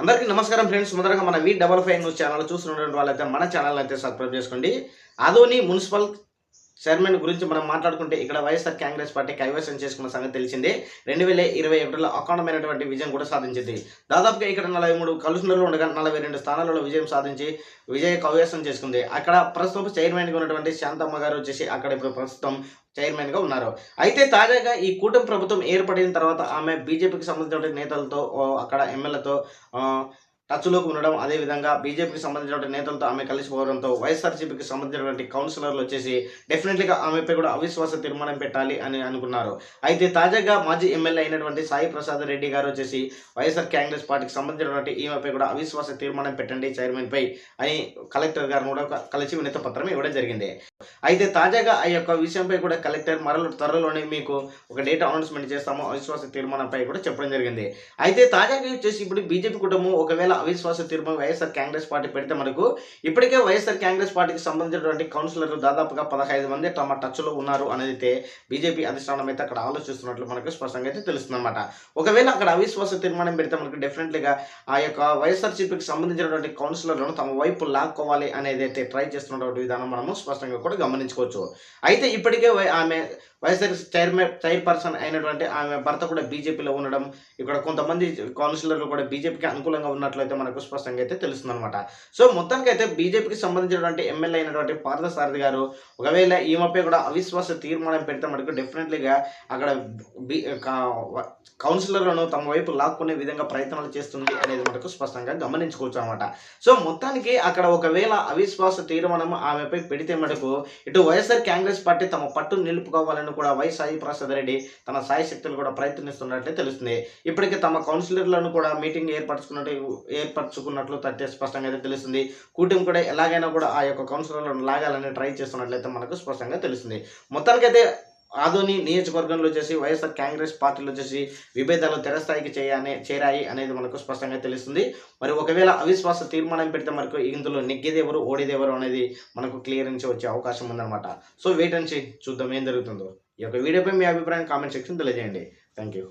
అందరికీ నమస్కారం ఫ్రెండ్స్. మొదటగా మన V double five news channel చూస్తున్నటువంటి వాళ్ళైతే మన ఛానల్ అయితే సబ్స్క్రైబ్ చేసుకోండి. ఆదోని మున్సిపల్ చైర్మన్ గురించి మనం మాట్లాడుకుంటే ఇక్కడ వైఎస్ఆర్ కాంగ్రెస్ పార్టీ కైవసం చేసుకున్న సంగతి తెలిసిందే. రెండు వేల ఇరవై ఒకటిలో అఖండమైనటువంటి విజయం కూడా సాధించింది. దాదాపుగా ఇక్కడ నలభై మూడు కలుషనర్లు ఉండగా నలభై రెండు స్థానాలలో విజయం సాధించి విజయ కైవసం చేసుకుంది. అక్కడ ప్రస్తుతం చైర్మన్గా ఉన్నటువంటి శాంతమ్మ గారు వచ్చేసి అక్కడ ఇప్పుడు ప్రస్తుతం చైర్మన్గా ఉన్నారు. అయితే తాజాగా ఈ కూటమి ప్రభుత్వం ఏర్పడిన తర్వాత ఆమె బీజేపీకి సంబంధించిన నేతలతో ఓ, అక్కడ ఎమ్మెల్యేతో టచ్లోకి ఉండడం అదేవిధంగా బీజేపీకి సంబంధించిన నేతలతో ఆమె కలిసిపోవడంతో వైఎస్ఆర్సీపీకి సంబంధించినటువంటి కౌన్సిలర్లు వచ్చేసి డెఫినెట్లీగా ఆమెపై కూడా అవిశ్వాస తీర్మానం పెట్టాలి అని అనుకున్నారు. అయితే తాజాగా మాజీ ఎమ్మెల్యే అయినటువంటి సాయి ప్రసాద్ రెడ్డి గారు వచ్చేసి వైఎస్ఆర్ కాంగ్రెస్ పార్టీకి సంబంధించినటువంటి ఈమెపై కూడా అవిశ్వాస తీర్మానం పెట్టండి చైర్మన్ పై అని కలెక్టర్ గారు కూడా కలిసి వినత పత్రం ఇవ్వడం జరిగింది. అయితే తాజాగా ఆ యొక్క విషయంపై కూడా కలెక్టర్ మరల త్వరలోనే మీకు ఒక డేట్ అనౌన్స్మెంట్ చేస్తాము. అవిశ్వాస తీర్మానంపై కూడా చెప్పడం జరిగింది. అయితే తాజాగా వచ్చేసి ఇప్పుడు బీజేపీ కుటుంబం ఒకవేళ అవిశ్వాస తీర్మానం వైఎస్ఆర్ కాంగ్రెస్ పార్టీ పెడితే మనకు ఇప్పటికే వైఎస్ఆర్ కాంగ్రెస్ పార్టీకి సంబంధించినటువంటి కౌన్సిలర్లు దాదాపుగా పదహైదు మంది తమ టచ్లో ఉన్నారు అనేది అయితే బీజేపీ అధిష్టానం అయితే అక్కడ ఆలోచిస్తున్నట్లు మనకు స్పష్టంగా అయితే తెలుస్తుందన్నమాట. ఒకవేళ అక్కడ అవిశ్వాస తీర్మానం పెడితే మనకు డెఫినెట్లీగా ఆ యొక్క వైఎస్ఆర్సీపీకి సంబంధించినటువంటి కౌన్సిలర్లను తమ వైపు లాక్కోవాలి అనేది అయితే ట్రై చేస్తున్నటువంటి విధానం మనము స్పష్టంగా కూడా గమనించుకోవచ్చు. అయితే ఇప్పటికే వై- ఆమె వైఎస్ఆర్ చైర్మన్ చైర్పర్సన్ అయినటువంటి ఆమె భర్త కూడా బీజేపీలో ఉండడం ఇక్కడ కొంతమంది కౌన్సిలర్లు కూడా బీజేపీకి అనుకూలంగా ఉన్నట్లు అయితే మనకు స్పష్టంగా అయితే తెలుస్తుంది అనమాట సో మొత్తానికి అయితే బీజేపీకి సంబంధించినటువంటి ఎమ్మెల్యే అయినటువంటి పార్థసారథి గారు ఒకవేళ ఈమెపై కూడా అవిశ్వాస తీర్మానం పెడితే మనకు డెఫినెట్లీగా అక్కడ బీ కౌన్సిలర్లను తమ వైపు లాక్కునే విధంగా ప్రయత్నాలు చేస్తుంది అనేది మనకు స్పష్టంగా గమనించుకోవచ్చు అనమాట సో మొత్తానికి అక్కడ ఒకవేళ అవిశ్వాస తీర్మానం ఆమెపై పెడితే మటుకు ఇటు వైఎస్ఆర్ కాంగ్రెస్ పార్టీ తమ పట్టు నిలుపుకోవాలని కూడా వై సాయి ప్రసాద్ రెడ్డి తన సాయశక్తులు కూడా ప్రయత్నిస్తున్నట్లే తెలుస్తుంది. ఇప్పటికే తమ కౌన్సిలర్లను కూడా మీటింగ్ ఏర్పరచుకున్నట్టు ఏర్పరచుకున్నట్లు తట్టే స్పష్టంగా అయితే తెలుస్తుంది. కూటమి కూడా ఎలాగైనా కూడా ఆ యొక్క కౌన్సిలర్లను లాగాలని ట్రై చేస్తున్నట్లయితే మనకు స్పష్టంగా తెలుస్తుంది. మొత్తానికైతే ఆదోని నియోజకవర్గంలో వచ్చేసి వైఎస్ఆర్ కాంగ్రెస్ పార్టీలో వచ్చేసి విభేదాలు తెరస్థాయికి చేయనే చేరాయి అనేది మనకు స్పష్టంగా తెలుస్తుంది. మరి ఒకవేళ అవిశ్వాస తీర్మానం పెడితే మనకు ఇందులో నెగ్గేది ఓడేదేవరు అనేది మనకు క్లియరెన్స్ వచ్చే అవకాశం ఉందన్నమాట. సో వెయిట్ అండ్ చూద్దాం ఏం జరుగుతుందో. ఈ యొక్క వీడియోపై మీ అభిప్రాయం కామెంట్ సెక్షన్ తెలియజేయండి. Thank you